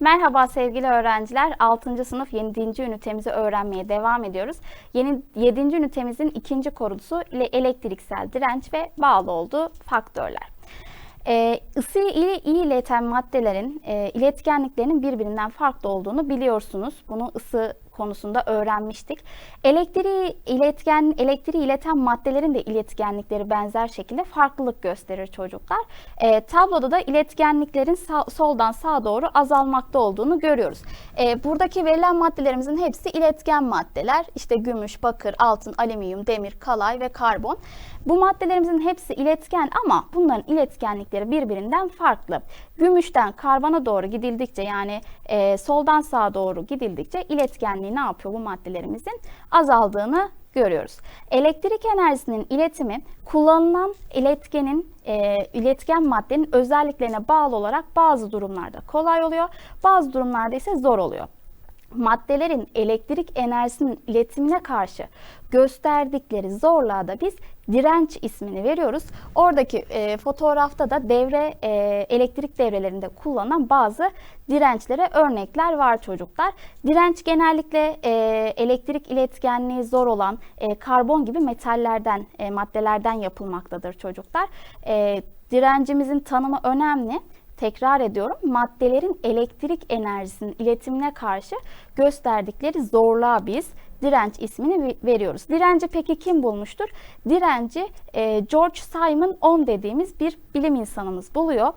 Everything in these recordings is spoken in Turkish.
Merhaba sevgili öğrenciler. 6. sınıf 7. ünitemizi öğrenmeye devam ediyoruz. Yeni 7. ünitemizin ikinci konusu ile elektriksel direnç ve bağlı olduğu faktörler. Ee, ısıyı iyi, iyi ileten maddelerin e, iletkenliklerinin birbirinden farklı olduğunu biliyorsunuz. Bunu ısı konusunda öğrenmiştik. Elektriği iletken elektriği ileten maddelerin de iletkenlikleri benzer şekilde farklılık gösterir çocuklar. E, tabloda da iletkenliklerin sağ, soldan sağa doğru azalmakta olduğunu görüyoruz. E, buradaki verilen maddelerimizin hepsi iletken maddeler. İşte gümüş, bakır, altın, alüminyum, demir, kalay ve karbon. Bu maddelerimizin hepsi iletken ama bunların iletkenlikleri birbirinden farklı. Gümüşten karbona doğru gidildikçe yani e, soldan sağa doğru gidildikçe iletkenliği ne yapıyor bu maddelerimizin? Azaldığını görüyoruz. Elektrik enerjisinin iletimi kullanılan iletkenin e, iletken maddenin özelliklerine bağlı olarak bazı durumlarda kolay oluyor, bazı durumlarda ise zor oluyor maddelerin elektrik enerjisinin iletimine karşı gösterdikleri zorluğa da biz direnç ismini veriyoruz. Oradaki e, fotoğrafta da devre e, elektrik devrelerinde kullanılan bazı dirençlere örnekler var çocuklar. Direnç genellikle e, elektrik iletkenliği zor olan e, karbon gibi metallerden, e, maddelerden yapılmaktadır çocuklar. E, direncimizin tanımı önemli tekrar ediyorum maddelerin elektrik enerjisinin iletimine karşı gösterdikleri zorluğa biz direnç ismini veriyoruz. Direnci peki kim bulmuştur? Direnci e, George Simon Ohm dediğimiz bir bilim insanımız buluyor.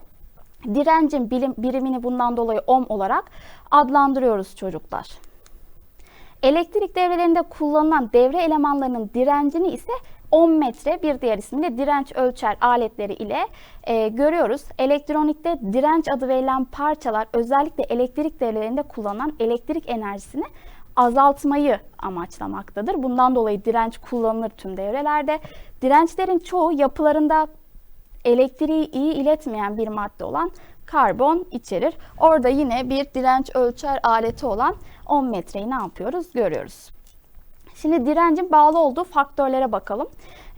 Direncin bilim, birimini bundan dolayı ohm olarak adlandırıyoruz çocuklar. Elektrik devrelerinde kullanılan devre elemanlarının direncini ise 10 metre bir diğer ismiyle direnç ölçer aletleri ile e, görüyoruz. Elektronikte direnç adı verilen parçalar özellikle elektrik devrelerinde kullanılan elektrik enerjisini azaltmayı amaçlamaktadır. Bundan dolayı direnç kullanılır tüm devrelerde. Dirençlerin çoğu yapılarında elektriği iyi iletmeyen bir madde olan karbon içerir. Orada yine bir direnç ölçer aleti olan 10 metreyi ne yapıyoruz? Görüyoruz. Şimdi direncin bağlı olduğu faktörlere bakalım.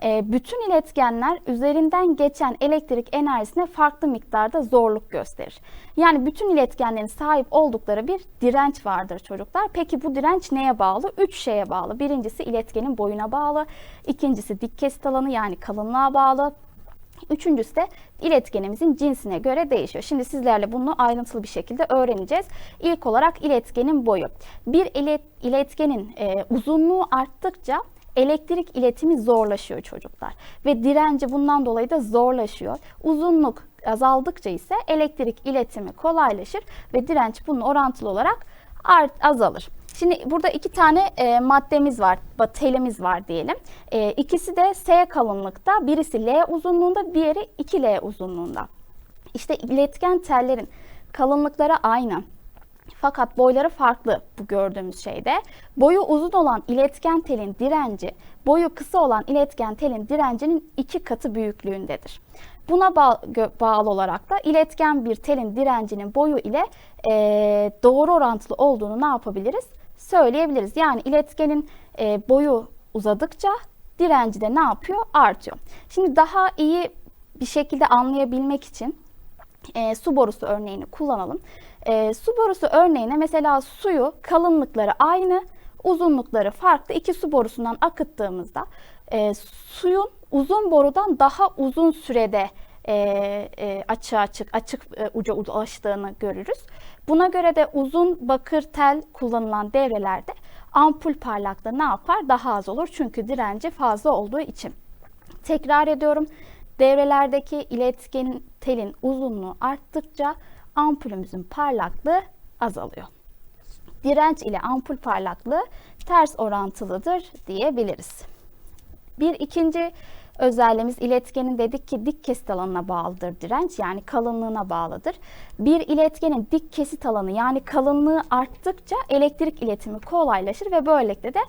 E, bütün iletkenler üzerinden geçen elektrik enerjisine farklı miktarda zorluk gösterir. Yani bütün iletkenlerin sahip oldukları bir direnç vardır çocuklar. Peki bu direnç neye bağlı? Üç şeye bağlı. Birincisi iletkenin boyuna bağlı. İkincisi dik kesit alanı yani kalınlığa bağlı. Üçüncüsü de iletkenimizin cinsine göre değişiyor. Şimdi sizlerle bunu ayrıntılı bir şekilde öğreneceğiz. İlk olarak iletkenin boyu. Bir ilet, iletkenin e, uzunluğu arttıkça elektrik iletimi zorlaşıyor çocuklar. Ve direnci bundan dolayı da zorlaşıyor. Uzunluk azaldıkça ise elektrik iletimi kolaylaşır ve direnç bunun orantılı olarak art, azalır. Şimdi burada iki tane e, maddemiz var, telimiz var diyelim. E, ikisi de S kalınlıkta, birisi L uzunluğunda, diğeri 2L uzunluğunda. İşte iletken tellerin kalınlıkları aynı. Fakat boyları farklı bu gördüğümüz şeyde. Boyu uzun olan iletken telin direnci, boyu kısa olan iletken telin direncinin iki katı büyüklüğündedir. Buna bağlı olarak da iletken bir telin direncinin boyu ile e, doğru orantılı olduğunu ne yapabiliriz? Söyleyebiliriz. Yani iletkenin e, boyu uzadıkça direnci de ne yapıyor? Artıyor. Şimdi daha iyi bir şekilde anlayabilmek için e, su borusu örneğini kullanalım. E, su borusu örneğine mesela suyu kalınlıkları aynı, uzunlukları farklı iki su borusundan akıttığımızda e, suyun uzun borudan daha uzun sürede e, e, açığa açık açık e, uca ulaştığını görürüz. Buna göre de uzun bakır tel kullanılan devrelerde ampul parlaklığı ne yapar? Daha az olur çünkü direnci fazla olduğu için. Tekrar ediyorum. Devrelerdeki iletken telin uzunluğu arttıkça ampulümüzün parlaklığı azalıyor. Direnç ile ampul parlaklığı ters orantılıdır diyebiliriz. Bir ikinci özelliğimiz iletkenin dedik ki dik kesit alanına bağlıdır direnç yani kalınlığına bağlıdır. Bir iletkenin dik kesit alanı yani kalınlığı arttıkça elektrik iletimi kolaylaşır ve böylelikle de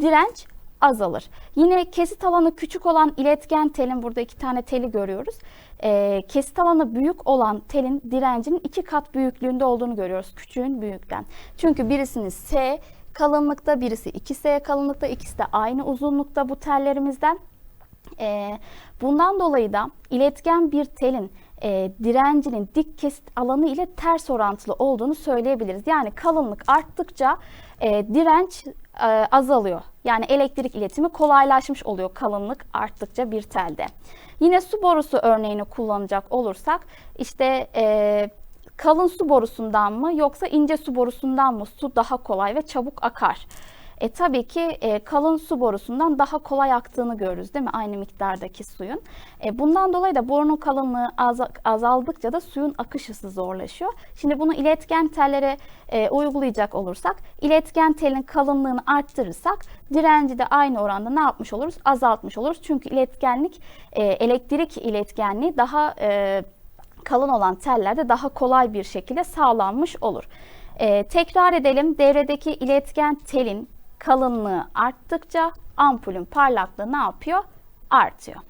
direnç azalır. Yine kesit alanı küçük olan iletken telin burada iki tane teli görüyoruz. E, kesit alanı büyük olan telin direncinin iki kat büyüklüğünde olduğunu görüyoruz küçüğün büyükten. Çünkü birisinin S kalınlıkta birisi 2S kalınlıkta ikisi de aynı uzunlukta bu tellerimizden. E, bundan dolayı da iletken bir telin e, direncinin dik kesit alanı ile ters orantılı olduğunu söyleyebiliriz. Yani kalınlık arttıkça e, direnç e, azalıyor. Yani elektrik iletimi kolaylaşmış oluyor kalınlık arttıkça bir telde. Yine su borusu örneğini kullanacak olursak işte e, kalın su borusundan mı yoksa ince su borusundan mı su daha kolay ve çabuk akar? E, tabii ki e, kalın su borusundan daha kolay aktığını görürüz değil mi aynı miktardaki suyun. E, bundan dolayı da borunun kalınlığı az, azaldıkça da suyun akış hızı zorlaşıyor. Şimdi bunu iletken tellere e, uygulayacak olursak iletken telin kalınlığını arttırırsak direnci de aynı oranda ne yapmış oluruz? Azaltmış oluruz. Çünkü iletkenlik e, elektrik iletkenliği daha e, kalın olan tellerde daha kolay bir şekilde sağlanmış olur. Ee, tekrar edelim devredeki iletken telin kalınlığı arttıkça ampulün parlaklığı ne yapıyor? Artıyor.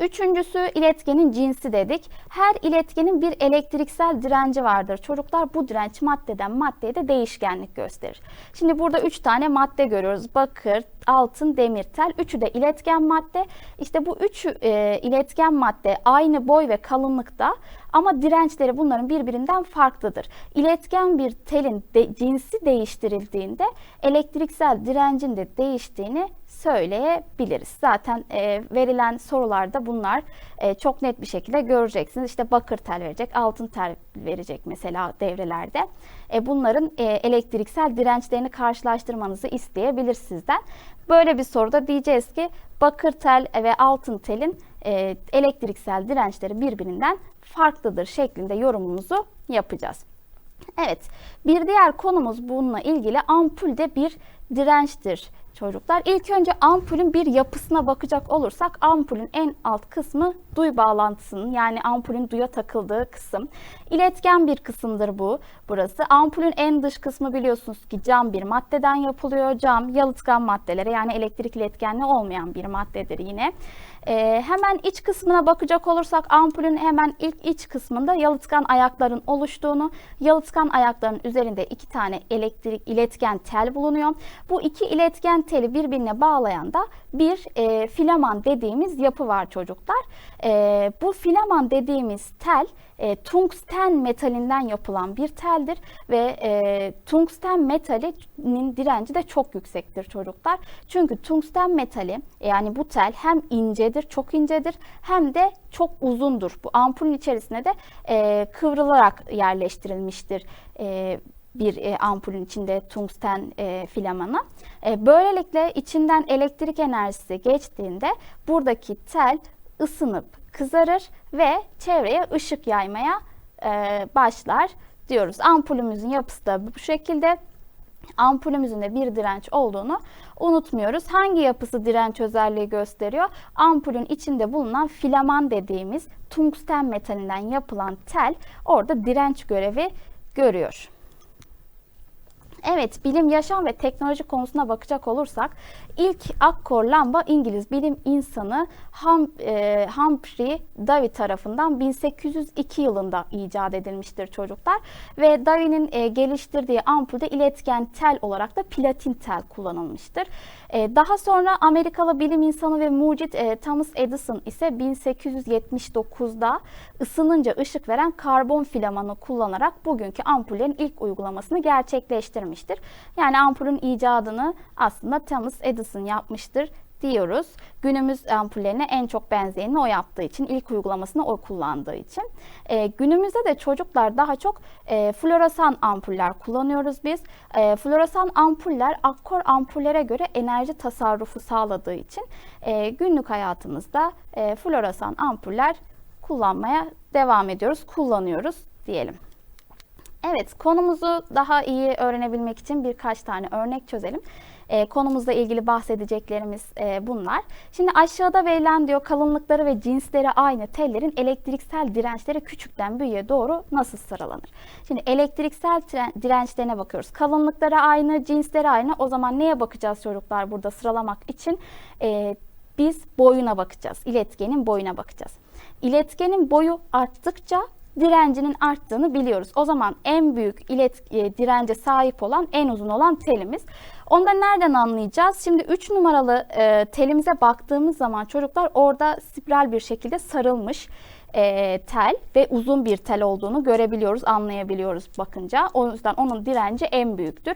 Üçüncüsü iletkenin cinsi dedik. Her iletkenin bir elektriksel direnci vardır. Çocuklar bu direnç maddeden maddeye de değişkenlik gösterir. Şimdi burada üç tane madde görüyoruz. Bakır, altın, demir, tel. Üçü de iletken madde. İşte bu üç e, iletken madde aynı boy ve kalınlıkta ama dirençleri bunların birbirinden farklıdır. İletken bir telin de, cinsi değiştirildiğinde elektriksel direncin de değiştiğini söyleyebiliriz. Zaten e, verilen sorularda bunlar e, çok net bir şekilde göreceksiniz. İşte bakır tel verecek, altın tel verecek mesela devrelerde. E, bunların e, elektriksel dirençlerini karşılaştırmanızı isteyebilir sizden. Böyle bir soruda diyeceğiz ki bakır tel ve altın telin e, elektriksel dirençleri birbirinden farklıdır şeklinde yorumumuzu yapacağız. Evet, bir diğer konumuz bununla ilgili ampul de bir dirençtir çocuklar. İlk önce ampulün bir yapısına bakacak olursak ampulün en alt kısmı duy bağlantısının yani ampulün duya takıldığı kısım. İletken bir kısımdır bu burası. Ampulün en dış kısmı biliyorsunuz ki cam bir maddeden yapılıyor. Cam yalıtkan maddelere yani elektrik iletkenliği olmayan bir maddedir yine. Ee, hemen iç kısmına bakacak olursak ampulün hemen ilk iç kısmında yalıtkan ayakların oluştuğunu, yalıtkan ayakların üzerinde iki tane elektrik iletken tel bulunuyor. Bu iki iletken teli birbirine bağlayan da bir e, filaman dediğimiz yapı var çocuklar. E, bu filaman dediğimiz tel e, tungsten metalinden yapılan bir teldir ve e, tungsten metalinin direnci de çok yüksektir çocuklar. Çünkü tungsten metali yani bu tel hem incedir, çok incedir hem de çok uzundur. Bu ampulün içerisine de e, kıvrılarak yerleştirilmiştir. E, bir e, ampulün içinde tungsten e, filamanı. E, böylelikle içinden elektrik enerjisi geçtiğinde buradaki tel ısınıp kızarır ve çevreye ışık yaymaya e, başlar diyoruz. Ampulümüzün yapısı da bu şekilde. Ampulümüzün de bir direnç olduğunu unutmuyoruz. Hangi yapısı direnç özelliği gösteriyor? Ampulün içinde bulunan filaman dediğimiz tungsten metalinden yapılan tel orada direnç görevi görüyor. Evet, bilim, yaşam ve teknoloji konusuna bakacak olursak ilk akkor lamba İngiliz bilim insanı Hum, e, Humphrey Davy tarafından 1802 yılında icat edilmiştir çocuklar. Ve Davy'nin e, geliştirdiği ampulde iletken tel olarak da platin tel kullanılmıştır. E, daha sonra Amerikalı bilim insanı ve mucit e, Thomas Edison ise 1879'da ısınınca ışık veren karbon filamanı kullanarak bugünkü ampullerin ilk uygulamasını gerçekleştirmiştir. Yani ampulün icadını aslında Thomas Edison yapmıştır diyoruz. Günümüz ampullerine en çok benzeyenini o yaptığı için, ilk uygulamasını o kullandığı için. E, günümüzde de çocuklar daha çok e, floresan ampuller kullanıyoruz biz. E, floresan ampuller akkor ampullere göre enerji tasarrufu sağladığı için e, günlük hayatımızda e, floresan ampuller kullanmaya devam ediyoruz, kullanıyoruz diyelim. Evet, konumuzu daha iyi öğrenebilmek için birkaç tane örnek çözelim. E, konumuzla ilgili bahsedeceklerimiz e, bunlar. Şimdi aşağıda verilen diyor kalınlıkları ve cinsleri aynı tellerin elektriksel dirençleri küçükten büyüğe doğru nasıl sıralanır? Şimdi elektriksel dirençlerine bakıyoruz. Kalınlıkları aynı, cinsleri aynı. O zaman neye bakacağız çocuklar burada sıralamak için? E, biz boyuna bakacağız. İletkenin boyuna bakacağız. İletkenin boyu arttıkça direncinin arttığını biliyoruz. O zaman en büyük ilet e, dirence sahip olan en uzun olan telimiz. Onu da nereden anlayacağız? Şimdi 3 numaralı e, telimize baktığımız zaman çocuklar orada spiral bir şekilde sarılmış e, tel ve uzun bir tel olduğunu görebiliyoruz, anlayabiliyoruz bakınca. O yüzden onun direnci en büyüktür.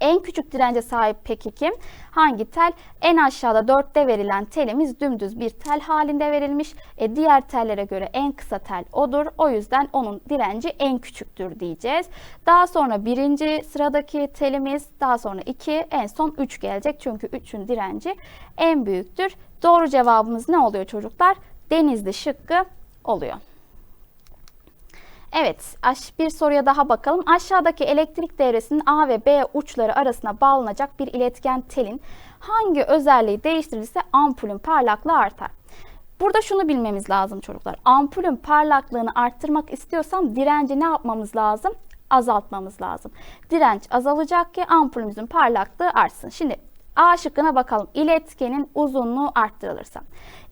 En küçük dirence sahip peki kim? Hangi tel? En aşağıda dörtte verilen telimiz dümdüz bir tel halinde verilmiş. E, diğer tellere göre en kısa tel odur. O yüzden onun direnci en küçüktür diyeceğiz. Daha sonra birinci sıradaki telimiz, daha sonra iki, en son üç gelecek. Çünkü üçün direnci en büyüktür. Doğru cevabımız ne oluyor çocuklar? Denizli şıkkı oluyor. Evet, bir soruya daha bakalım. Aşağıdaki elektrik devresinin A ve B uçları arasına bağlanacak bir iletken telin hangi özelliği değiştirilirse ampulün parlaklığı artar? Burada şunu bilmemiz lazım çocuklar. Ampulün parlaklığını arttırmak istiyorsam direnci ne yapmamız lazım? Azaltmamız lazım. Direnç azalacak ki ampulümüzün parlaklığı artsın. Şimdi A şıkkına bakalım. İletkenin uzunluğu arttırılırsa.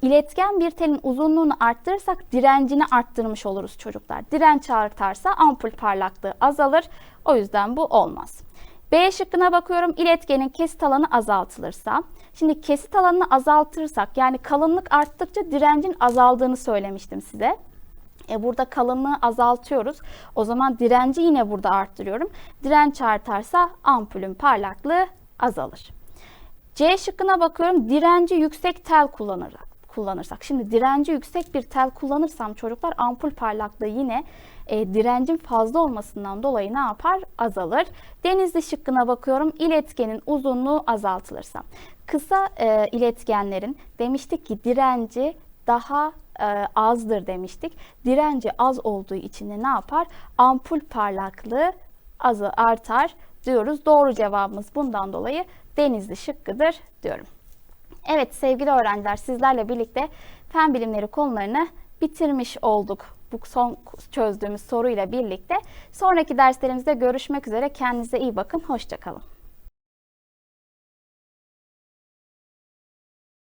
İletken bir telin uzunluğunu arttırırsak direncini arttırmış oluruz çocuklar. Direnç artarsa ampul parlaklığı azalır. O yüzden bu olmaz. B şıkkına bakıyorum. İletkenin kesit alanı azaltılırsa. Şimdi kesit alanını azaltırsak yani kalınlık arttıkça direncin azaldığını söylemiştim size. E burada kalınlığı azaltıyoruz. O zaman direnci yine burada arttırıyorum. Direnç artarsa ampulün parlaklığı azalır. C şıkkına bakıyorum. Direnci yüksek tel kullanarak kullanırsak. Şimdi direnci yüksek bir tel kullanırsam çocuklar ampul parlaklığı yine e, direncin fazla olmasından dolayı ne yapar? Azalır. Denizli şıkkına bakıyorum. İletkenin uzunluğu azaltılırsa. Kısa e, iletkenlerin demiştik ki direnci daha e, azdır demiştik. Direnci az olduğu için de ne yapar? Ampul parlaklığı azı artar diyoruz. Doğru cevabımız bundan dolayı Denizli şıkkıdır diyorum. Evet sevgili öğrenciler sizlerle birlikte fen bilimleri konularını bitirmiş olduk. Bu son çözdüğümüz soruyla birlikte. Sonraki derslerimizde görüşmek üzere. Kendinize iyi bakın. Hoşçakalın.